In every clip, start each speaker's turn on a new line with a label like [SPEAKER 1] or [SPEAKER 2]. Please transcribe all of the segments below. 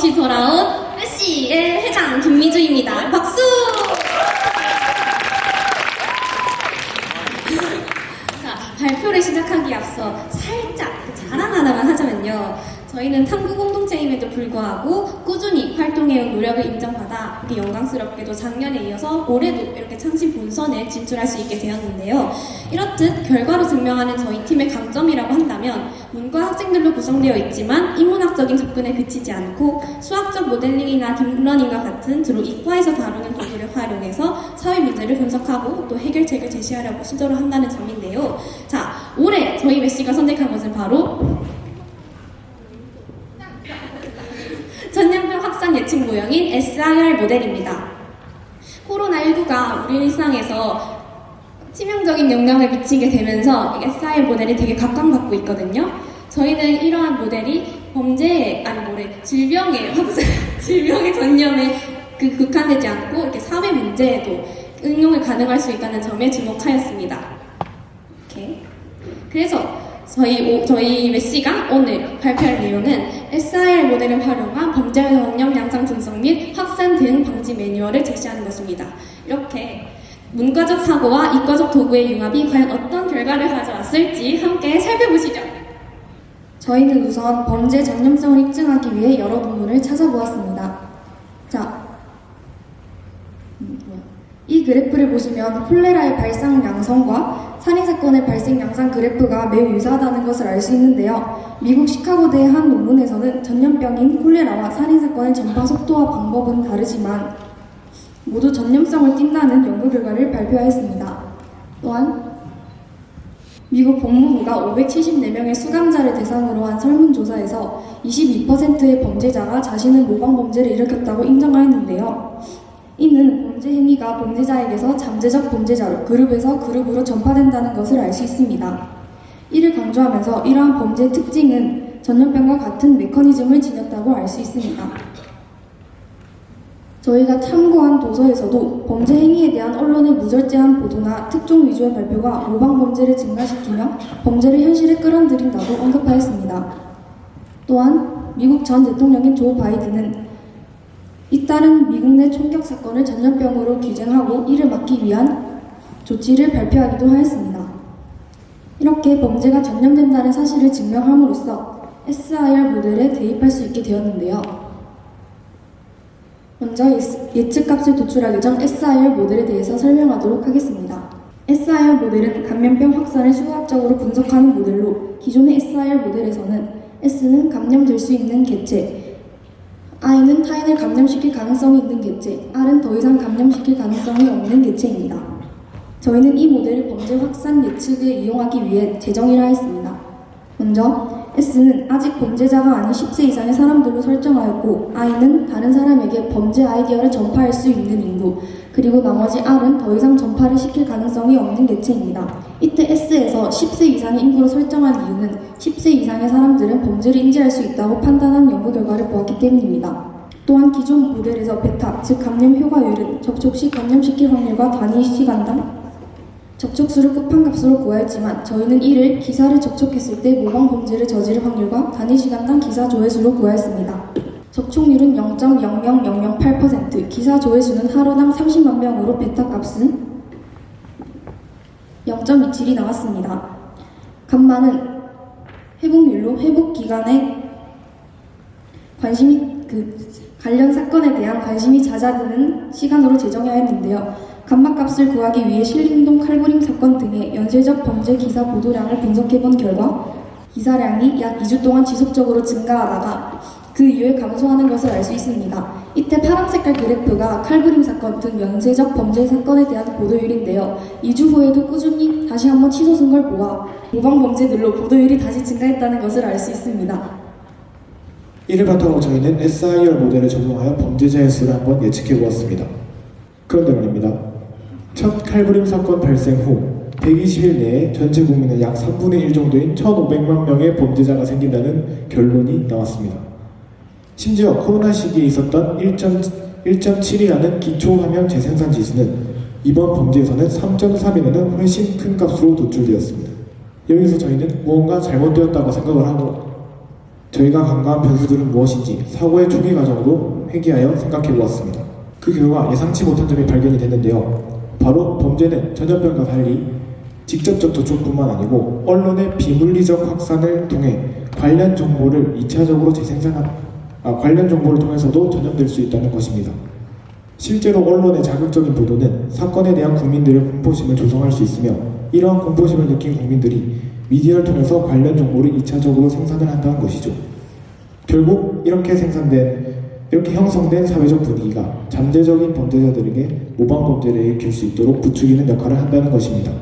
[SPEAKER 1] 어김없이 돌아온 메시의 회장 김미주입니다. 박수! 자, 발표를 시작하기에 앞서 살짝 자랑 하나만 하자면요. 저희는 탐구 공동체임에도 불구하고 꾸준히 활동해온 노력을 인정받아 우리 영광스럽게도 작년에 이어서 올해도 이렇게 창신 본선에 진출할 수 있게 되었는데요. 이렇듯 결과로 증명하는 저희 팀의 강점이라고 한다면 문과 학생들로 구성되어 있지만 인문학적인 접근에 그치지 않고 수학적 모델링이나 딥러닝과 같은 주로 이과에서 다루는 도구를 활용해서 사회 문제를 분석하고 또 해결책을 제시하려고 시도를 한다는 점인데요. 자, 올해 저희 메시가 선택한 것은 바로 전염병 확산 예측 모형인 SIR 모델입니다. 코로나19가 우리 일상에서 치명적인 영향을 미치게 되면서 이 SIR 모델이 되게 각광받고 있거든요. 저희는 이러한 모델이 범죄, 아니 뭐래, 질병의 확산, 질병의 전염에 그 국한되지 않고 이렇게 사회 문제에도 응용을 가능할 수 있다는 점에 주목하였습니다. 이렇게. 그래서 저희, 오- 저희 메시가 오늘 발표할 내용은 SIR 모델을 활용한 범죄 전염 양상 분석 및 확산 대응 방지 매뉴얼을 제시하는 것입니다. 이렇게 문과적 사고와 이과적 도구의 융합이 과연 어떤 결과를 가져왔을지 함께 살펴보시죠.
[SPEAKER 2] 저희는 우선 범죄 전염성을 입증하기 위해 여러 논문을 찾아보았습니다. 자, 음. 이 그래프를 보시면 콜레라의 발생 양성과 살인사건의 발생 양상 그래프가 매우 유사하다는 것을 알 수 있는데요. 미국 시카고대의 한 논문에서는 전염병인 콜레라와 살인사건의 전파 속도와 방법은 다르지만 모두 전염성을 띈다는 연구 결과를 발표하였습니다. 또한 미국 법무부가 574명의 수감자를 대상으로 한 설문조사에서 22%의 범죄자가 자신은 모방 범죄를 일으켰다고 인정하였는데요. 이는 범죄 행위가 범죄자에게서 잠재적 범죄자로 그룹에서 그룹으로 전파된다는 것을 알 수 있습니다. 이를 강조하면서 이러한 범죄의 특징은 전염병과 같은 메커니즘을 지녔다고 알 수 있습니다. 저희가 참고한 도서에서도 범죄 행위에 대한 언론의 무절제한 보도나 특종 위주의 발표가 모방 범죄를 증가시키며 범죄를 현실에 끌어들인다고 언급하였습니다. 또한 미국 전 대통령인 조 바이든은 잇따른 미국 내 총격 사건을 전염병으로 규정하고 이를 막기 위한 조치를 발표하기도 하였습니다. 이렇게 범죄가 전염된다는 사실을 증명함으로써 SIR 모델에 대입할 수 있게 되었는데요. 먼저 예- 예측값을 도출하기 전 SIR 모델에 대해서 설명하도록 하겠습니다. SIR 모델은 감염병 확산을 수학적으로 분석하는 모델로 기존의 SIR 모델에서는 S는 감염될 수 있는 개체, I는 타인을 감염시킬 가능성이 있는 개체, R은 더 이상 감염시킬 가능성이 없는 개체입니다. 저희는 이 모델을 범죄 확산 예측에 이용하기 위해 재정의를 하였습니다. 먼저 S는 아직 범죄자가 아닌 10세 이상의 사람들로 설정하였고 I는 다른 사람에게 범죄 아이디어를 전파할 수 있는 인구 그리고 나머지 R은 더 이상 전파를 시킬 가능성이 없는 개체입니다. 이때 S에서 10세 이상의 인구로 설정한 이유는 10세 이상의 사람들은 범죄를 인지할 수 있다고 판단한 연구 결과를 보았기 때문입니다. 또한 기존 모델에서 베타, 즉 감염 효과율은 접촉 시 감염시킬 확률과 단위 시간당 접촉수를 끝판값으로 구하였지만 저희는 이를 기사를 접촉했을 때 모방 범죄를 저지를 확률과 단위 시간당 기사 조회수로 구하였습니다. 접촉률은 0.00008%, 기사 조회수는 하루당 30만 명으로 베타 값은 0.27이 나왔습니다. 간만은 회복률로 회복 기간에 관심이 그 관련 사건에 대한 관심이 잦아드는 시간으로 제정해야 했는데요. 간막값을 구하기 위해 신림동 칼부림 사건 등의 연쇄적 범죄 기사 보도량을 분석해 본 결과 기사량이 약 2주 동안 지속적으로 증가하다가 그 이후에 감소하는 것을 알 수 있습니다. 이때 파란 색깔 그래프가 칼부림 사건 등 연쇄적 범죄 사건에 대한 보도율인데요. 2주 후에도 꾸준히 다시 한번 치솟은 걸 보아 모방 범죄들로 보도율이 다시 증가했다는 것을 알 수 있습니다.
[SPEAKER 3] 이를 바탕으로 저희는 SIR 모델을 적용하여 범죄자의 수를 한번 예측해 보았습니다. 그런데 말입니다. 첫 칼부림 사건 발생 후 120일 내에 전체 국민의 약 3분의 1 정도인 1,500만 명의 범죄자가 생긴다는 결론이 나왔습니다. 심지어 코로나 시기에 있었던 1.7이라는 기초 화면 재생산 지수는 이번 범죄에서는 3.3이라는 훨씬 큰 값으로 도출되었습니다. 여기서 저희는 무언가 잘못되었다고 생각을 하고 저희가 간과한 변수들은 무엇인지 사고의 초기 과정으로 회귀하여 생각해 보았습니다. 그 결과 예상치 못한 점이 발견이 됐는데요. 바로 범죄는 전염병과 달리 직접적 도축뿐만 아니고 언론의 비물리적 확산을 통해 관련 정보를 2차적으로 재생산한 아, 관련 정보를 통해서도 전염될 수 있다는 것입니다. 실제로 언론의 자극적인 보도는 사건에 대한 국민들의 공포심을 조성할 수 있으며 이러한 공포심을 느낀 국민들이 미디어를 통해서 관련 정보를 2차적으로 생산을 한다는 것이죠. 결국 이렇게 생산된 이렇게 형성된 사회적 분위기가 잠재적인 범죄자들에게 모방 범죄를 일으킬 수 있도록 부추기는 역할을 한다는 것입니다.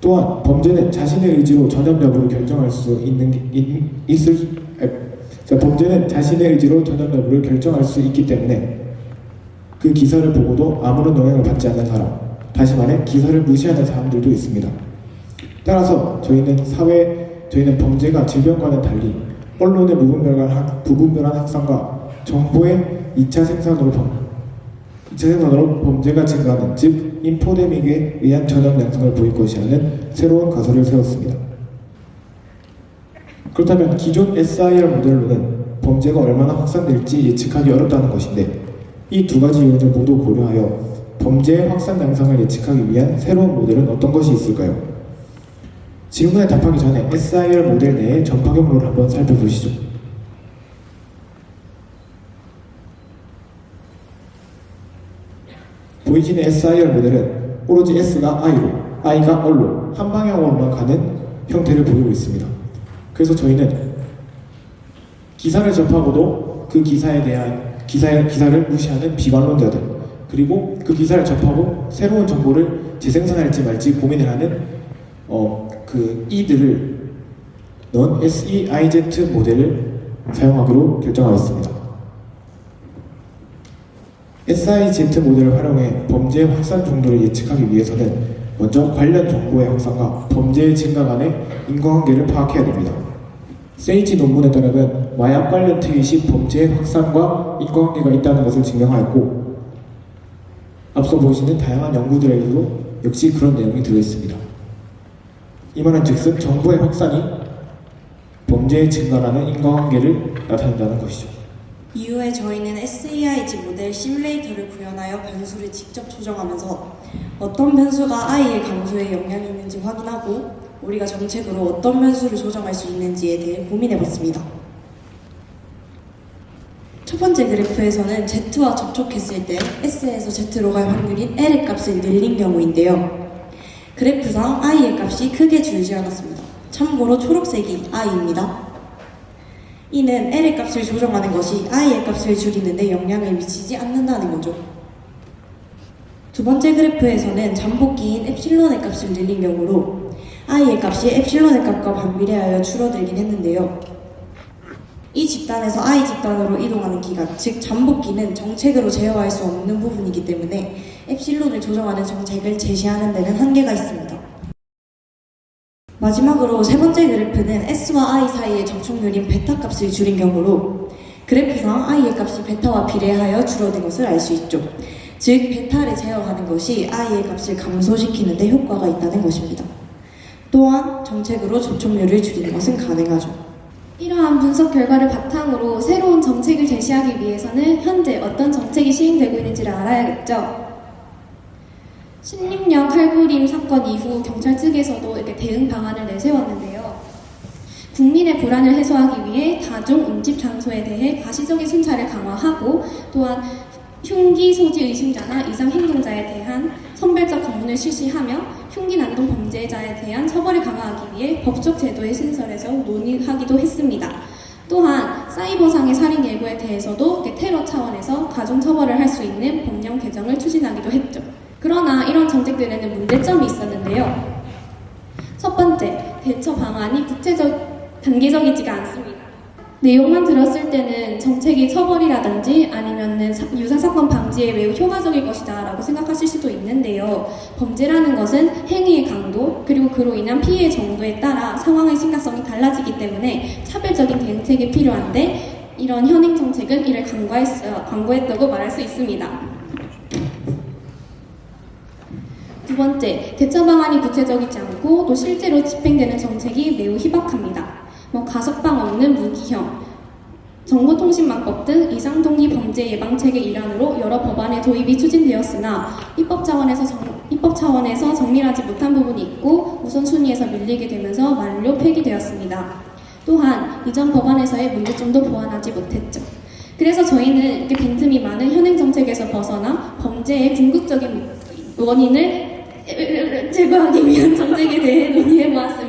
[SPEAKER 3] 또한 범죄는 자신의 의지로 전염 여부를 결정할 수 있는 있을 자, 범죄는 자신의 의지로 전염 여부를 결정할 수 있기 때문에 그 기사를 보고도 아무런 영향을 받지 않는 사람, 다시 말해 기사를 무시하는 사람들도 있습니다. 따라서 저희는 사회, 저희는 범죄가 질병과는 달리 언론의 무분별한, 학, 부분별한 확산과 정보의 2차 생산으로 범, 2차 생산으로 범죄가 증가하는 즉 인포데믹에 의한 전염 양상을 보일 것이라는 새로운 가설을 세웠습니다. 그렇다면 기존 SIR 모델로는 범죄가 얼마나 확산될지 예측하기 어렵다는 것인데 이 두 가지 요인을 모두 고려하여 범죄의 확산 양상을 예측하기 위한 새로운 모델은 어떤 것이 있을까요? 질문에 답하기 전에 SIR 모델 내의 전파 경로를 한번 살펴보시죠. 보이시는 SIR 모델은 오로지 S가 I로, I가 R로 한 방향으로만 가는 형태를 보이고 있습니다. 그래서 저희는 기사를 접하고도 그 기사에 대한 기사, 기사를 무시하는 비관론자들 그리고 그 기사를 접하고 새로운 정보를 재생산할지 말지 고민을 하는 어, 그 이들을 넣은 SEIZ 모델을 사용하기로 결정하였습니다. SIZ 모델을 활용해 범죄 확산 정도를 예측하기 위해서는 먼저 관련 정보의 확산과 범죄의 증가 간의 인과관계를 파악해야 됩니다. 세이지 논문에 따르면 마약 관련 트윗이 범죄의 확산과 인과관계가 있다는 것을 증명하였고 앞서 보시는 다양한 연구들에도 역시 그런 내용이 들어있습니다. 이 말은 즉슨 정보의 확산이 범죄의 증가라는 인과관계를 나타낸다는 것이죠.
[SPEAKER 4] 이후에 저희는 SAIG 모델 시뮬레이터를 구현하여 변수를 직접 조정하면서 어떤 변수가 I의 감소에 영향이 있는지 확인하고 우리가 정책으로 어떤 변수를 조정할 수 있는지에 대해 고민해봤습니다. 첫 번째 그래프에서는 Z와 접촉했을 때 S에서 Z로 갈 확률인 L의 값을 늘린 경우인데요. 그래프상 I의 값이 크게 줄지 않았습니다. 참고로 초록색이 I입니다. 이는 L의 값을 조정하는 것이 I의 값을 줄이는데 영향을 미치지 않는다는 거죠. 두 번째 그래프에서는 잠복기인 엡실론의 값을 늘린 경우로 I의 값이 엡실론의 값과 반비례하여 줄어들긴 했는데요. 이 집단에서 I 집단으로 이동하는 기간, 즉 잠복기는 정책으로 제어할 수 없는 부분이기 때문에 엡실론을 조정하는 정책을 제시하는 데는 한계가 있습니다. 마지막으로 세 번째 그래프는 S와 I 사이의 접촉률인 베타 값을 줄인 경우로 그래프상 I의 값이 베타와 비례하여 줄어든 것을 알 수 있죠. 즉, 베타를 제어하는 것이 I의 값을 감소시키는 데 효과가 있다는 것입니다. 또한 정책으로 접촉률을 줄이는 것은 가능하죠.
[SPEAKER 1] 이러한 분석 결과를 바탕으로 새로운 정책을 제시하기 위해서는 현재 어떤 정책이 시행되고 있는지를 알아야겠죠. 16년 칼부림 사건 이후 경찰 측에서도 이렇게 대응 방안을 내세웠는데요. 국민의 불안을 해소하기 위해 다중 운집 장소에 대해 가시적인 순찰을 강화하고 또한 흉기 소지 의심자나 이상 행동자에 대한 선별적 검문을 실시하며 흉기 난동 범죄자에 대한 처벌을 강화하기 위해 법적 제도의 신설에서 논의하기도 했습니다. 또한 사이버상의 살인 예고에 대해서도 테러 차원에서 가중 처벌을 할 수 있는 법령 개정을 추진하기도 했죠. 그러나 이런 정책들에는 문제점이 있었는데요. 첫 번째, 대처 방안이 구체적, 단계적이지가 않습니다. 내용만 들었을 때는 정책이 처벌이라든지 아니면은 사- 유사사건 방지에 매우 효과적일 것이다 라고 생각하실 수도 있는데요. 범죄라는 것은 행위의 강도 그리고 그로 인한 피해의 정도에 따라 상황의 심각성이 달라지기 때문에 차별적인 대응책이 필요한데 이런 현행 정책은 이를 강구했어, 강구했다고 말할 수 있습니다. 두 번째, 대처 방안이 구체적이지 않고 또 실제로 집행되는 정책이 매우 희박합니다. 뭐 가석방 없는 무기형, 정보통신망법 등 이상동기 범죄 예방 체계 일환으로 여러 법안의 도입이 추진되었으나 입법 차원에서 정, 입법 차원에서 정밀하지 못한 부분이 있고 우선순위에서 밀리게 되면서 만료 폐기되었습니다. 또한 이전 법안에서의 문제점도 보완하지 못했죠. 그래서 저희는 이렇게 빈틈이 많은 현행 정책에서 벗어나 범죄의 궁극적인 원인을 제거하기 위한 정책에 대해 논의해 보았습니다.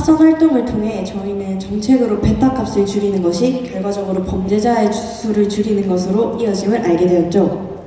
[SPEAKER 4] 앞선 활동을 통해 저희는 정책으로 베타값을 줄이는 것이 결과적으로 범죄자의 수를 줄이는 것으로 이어짐을 알게 되었죠.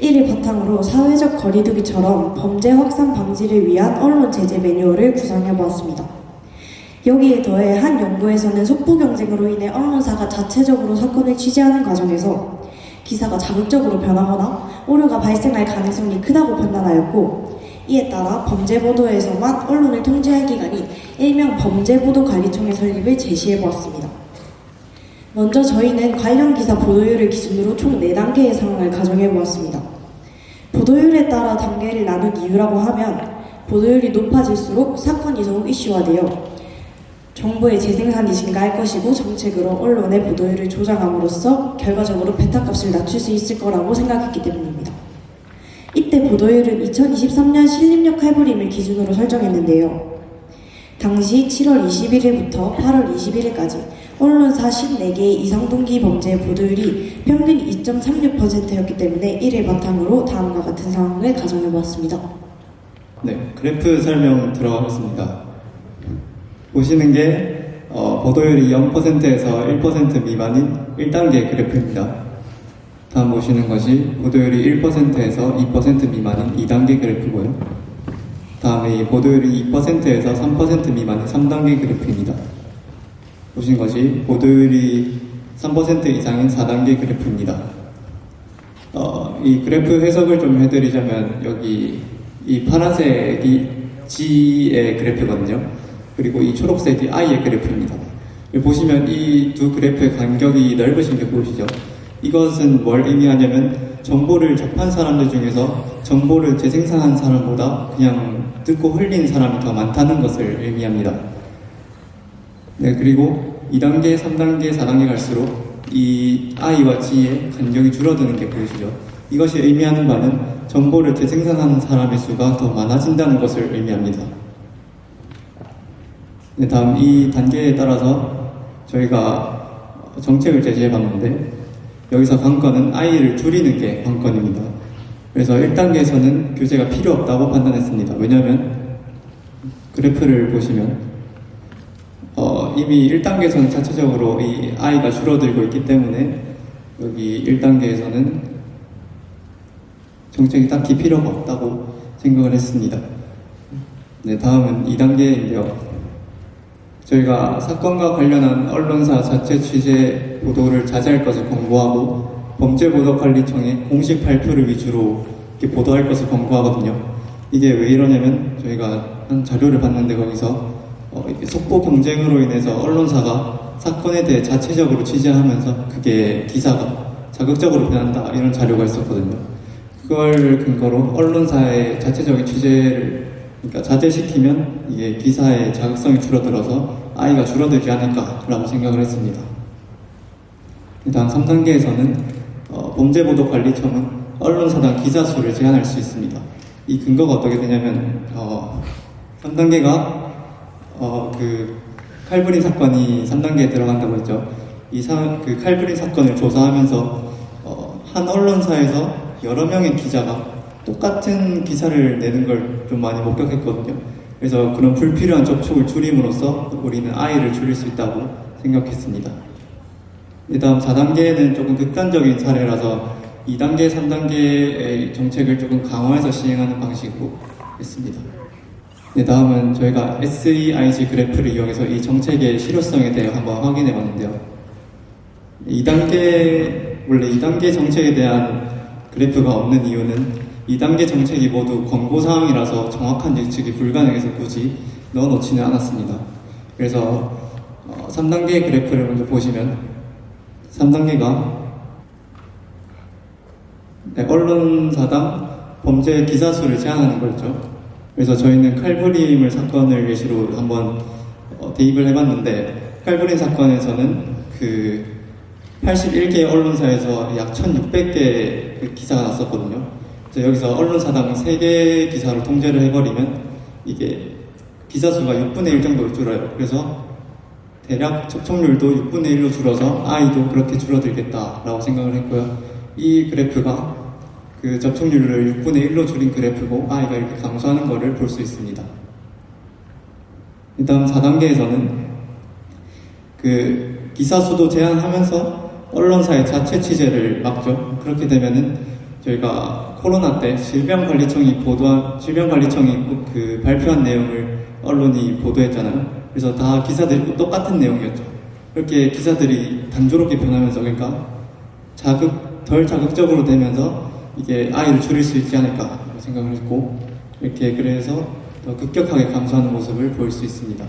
[SPEAKER 4] 이를 바탕으로 사회적 거리두기처럼 범죄 확산 방지를 위한 언론 제재 매뉴얼을 구상해 보았습니다. 여기에 더해 한 연구에서는 속보 경쟁으로 인해 언론사가 자체적으로 사건을 취재하는 과정에서 기사가 자극적으로 변하거나 오류가 발생할 가능성이 크다고 판단하였고 이에 따라 범죄 보도에서만 언론을 통제할 기관이 일명 범죄보도관리청의 설립을 제시해 보았습니다. 먼저 저희는 관련 기사 보도율을 기준으로 총 4단계의 상황을 가정해 보았습니다. 보도율에 따라 단계를 나눈 이유라고 하면 보도율이 높아질수록 사건이 더욱 이슈화되어 정보의 재생산이 증가할 것이고 정책으로 언론의 보도율을 조정함으로써 결과적으로 베타값을 낮출 수 있을 거라고 생각했기 때문입니다. 이때 보도율은 2023년 신림역 칼부림을 기준으로 설정했는데요. 당시 7월 21일부터 8월 21일까지 언론사 14개의 이상 동기 범죄 보도율이 평균 2.36%였기 때문에 이를 바탕으로 다음과 같은 상황을 가정해 보았습니다.
[SPEAKER 5] 네, 그래프 설명 들어가겠습니다. 보시는 게 어, 보도율이 0%에서 1% 미만인 1단계 그래프입니다. 다음 보시는 것이 보도율이 1%에서 2% 미만인 2단계 그래프고요. 다음에 이 보도율이 2%에서 3% 미만인 3단계 그래프입니다. 보신 것이 보도율이 3% 이상인 4단계 그래프입니다. 어, 이 그래프 해석을 좀 해드리자면 여기 이 파란색이 G의 그래프거든요. 그리고 이 초록색이 I의 그래프입니다. 보시면 이 두 그래프의 간격이 넓으신 게 보이시죠? 이것은 뭘 의미하냐면 정보를 접한 사람들 중에서 정보를 재생산한 사람보다 그냥 듣고 흘린 사람이 더 많다는 것을 의미합니다. 네, 그리고 2단계, 3단계, 4단계 갈수록 이 I와 G의 간격이 줄어드는 게 보이시죠? 이것이 의미하는 바는 정보를 재생산하는 사람의 수가 더 많아진다는 것을 의미합니다. 네, 다음 이 단계에 따라서 저희가 정책을 제시해 봤는데 여기서 관건은 I를 줄이는 게 관건입니다. 그래서 1단계에서는 규제가 필요 없다고 판단했습니다. 왜냐하면 그래프를 보시면 어, 이미 1단계에서는 자체적으로 이 I가 줄어들고 있기 때문에 여기 1단계에서는 정책이 딱히 필요가 없다고 생각을 했습니다. 네, 다음은 2단계인데요. 저희가 사건과 관련한 언론사 자체 취재 보도를 자제할 것을 권고하고 범죄보도관리청의 공식 발표를 위주로 이렇게 보도할 것을 권고하거든요. 이게 왜 이러냐면 저희가 한 자료를 봤는데 거기서 어, 속보 경쟁으로 인해서 언론사가 사건에 대해 자체적으로 취재하면서 그게 기사가 자극적으로 변한다 이런 자료가 있었거든요. 그걸 근거로 언론사의 자체적인 취재를 그러니까 자제시키면 이게 기사의 자극성이 줄어들어서 아이가 줄어들지 않을까라고 생각을 했습니다. 다음 3단계에서는 어, 범죄보도관리청은 언론사당 기사 수를 제한할 수 있습니다. 이 근거가 어떻게 되냐면 어, 3단계가 어, 그 칼부린 사건이 3단계에 들어간다고 했죠. 이 사, 그 칼부린 사건을 조사하면서 어, 한 언론사에서 여러 명의 기자가 똑같은 기사를 내는 걸 좀 많이 목격했거든요. 그래서 그런 불필요한 접촉을 줄임으로써 우리는 아이를 줄일 수 있다고 생각했습니다. 이 다음 4단계는 조금 극단적인 사례라서 2단계, 3단계의 정책을 조금 강화해서 시행하는 방식으로 했습니다. 네, 다음은 저희가 SEIG 그래프를 이용해서 이 정책의 실효성에 대해 한번 확인해 봤는데요. 2단계, 원래 2단계 정책에 대한 그래프가 없는 이유는 2단계 정책이 모두 권고 사항이라서 정확한 예측이 불가능해서 굳이 넣어놓지는 않았습니다. 그래서 어, 3단계 그래프를 먼저 보시면 3단계가 네, 언론사당 범죄 기사 수를 제한하는 거죠. 그래서 저희는 칼부림을 사건을 예시로 한번 어, 대입을 해봤는데 칼부린 사건에서는 그 81개 언론사에서 약 1,600개 그 기사가 났었거든요. 여기서 언론사당 3개 기사로 통제를 해버리면 이게 기사 수가 6분의 1 정도로 줄어요. 그래서 대략 접촉률도 6분의 1로 줄어서 아이도 그렇게 줄어들겠다라고 생각을 했고요. 이 그래프가 그 접촉률을 6분의 1로 줄인 그래프고 아이가 이렇게 감소하는 것을 볼 수 있습니다. 일단 4단계에서는 그 기사 수도 제한하면서 언론사의 자체 취재를 막죠. 그렇게 되면은 저희가 코로나 때 질병관리청이 보도한 질병관리청이 그 발표한 내용을 언론이 보도했잖아요. 그래서 다 기사들이 똑같은 내용이었죠. 그렇게 기사들이 단조롭게 변하면서 그러니까 자극 덜 자극적으로 되면서 이게 아이를 줄일 수 있지 않을까 생각을 했고 이렇게 그래서 더 급격하게 감소하는 모습을 보일 수 있습니다.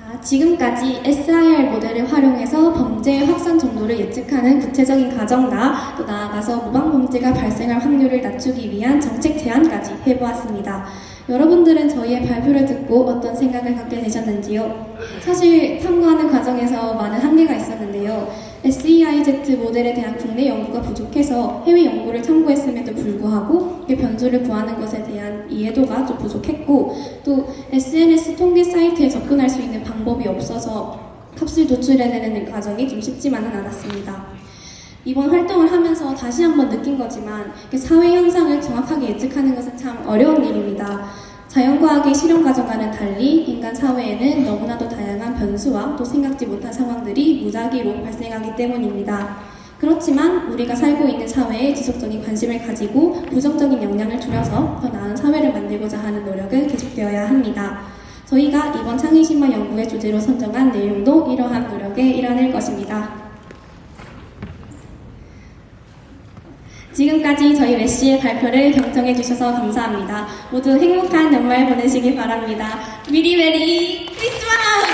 [SPEAKER 1] 아, 지금까지 SIR 모델을 활용해서 범죄의 확산 정도를 예측하는 구체적인 가정과 또 나아가서 무방범죄가 발생할 확률을 낮추기 위한 정책 제안까지 해보았습니다. 여러분들은 저희의 발표를 듣고 어떤 생각을 갖게 되셨는지요? 사실 탐구하는 과정에서 많은 한계가 있었는데요. SEIZ 모델에 대한 국내 연구가 부족해서 해외 연구를 참고했음에도 불구하고 이게 변수를 구하는 것에 대한 이해도가 좀 부족했고 또 SNS 통계 사이트에 접근할 수 있는 방법이 없어서 값을 도출해내는 과정이 좀 쉽지만은 않았습니다. 이번 활동을 하면서 다시 한번 느낀 거지만 사회 현상을 정확하게 예측하는 것은 참 어려운 일입니다. 자연과학의 실험 과정과는 달리 인간 사회에는 너무나도 다양한 변수와 또 생각지 못한 상황들이 무작위로 발생하기 때문입니다. 그렇지만 우리가 살고 있는 사회에 지속적인 관심을 가지고 부정적인 영향을 줄여서 더 나은 사회를 만들고자 하는 노력은 계속되어야 합니다. 저희가 이번 창의신화 연구의 주제로 선정한 내용도 이러한 노력의 일환일 것입니다. 지금까지 저희 메시의 발표를 경청해 주셔서 감사합니다. 모두 행복한 연말 보내시기 바랍니다. 미리 메리 크리스마스!